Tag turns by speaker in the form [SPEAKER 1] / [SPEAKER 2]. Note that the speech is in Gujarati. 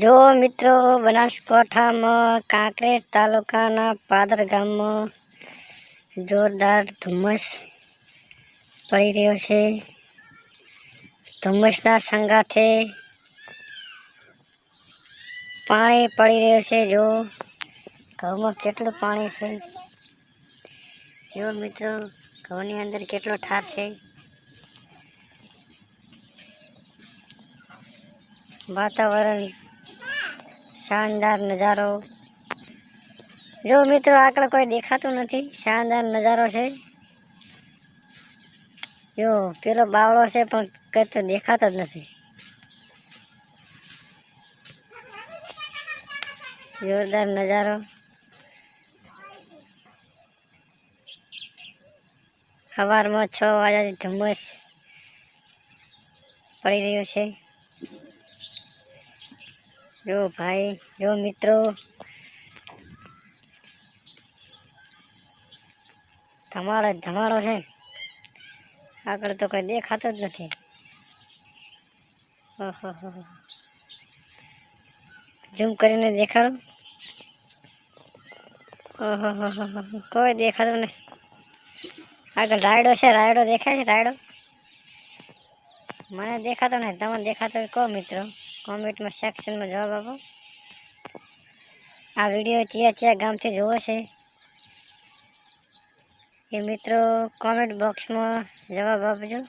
[SPEAKER 1] જો મિત્રો બનાસકાંઠામાં કાંકરેજ તાલુકાના પાદર ગામમાં જોરદાર ધુમ્મસ પડી રહ્યો છે. ધુમ્મસના સંગાથે પાણી પડી રહ્યું છે. જો ઘઉંમાં કેટલું પાણી છે? જો મિત્રો ઘઉંની અંદર કેટલો ઠાર છે? વાતાવરણ શાનદાર નજારો. જો મિત્રો આગળ કોઈ દેખાતું નથી, શાનદાર નજારો છે. જો, પેલો બાવળો છે પણ કંઈ તો દેખાતો જ નથી. જોરદાર નજારો. સવારમાં છ વાગ્યાથી ધુમ્મસ પડી રહ્યો છે. જો ભાઈ, જો મિત્રો. ધમાડો ધમાડો છે. આગળ તો કંઈ દેખાતો જ નથી. ઓહો ઝૂમ કરીને દેખાડો. ઓહો કોઈ દેખાતો નહીં આગળ રાયડો છે, રાયડો દેખાય છે, રાયડો? મને દેખાતો નહીં તમને દેખાતો કહો મિત્રો? કોમેન્ટમાં સેક્શનમાં જવાબ આપો. આ વીડિયો ચિયા ચિયા ગામથી જોવો છે. એ મિત્રો કોમેન્ટ બોક્સમાં જવાબ આપજો.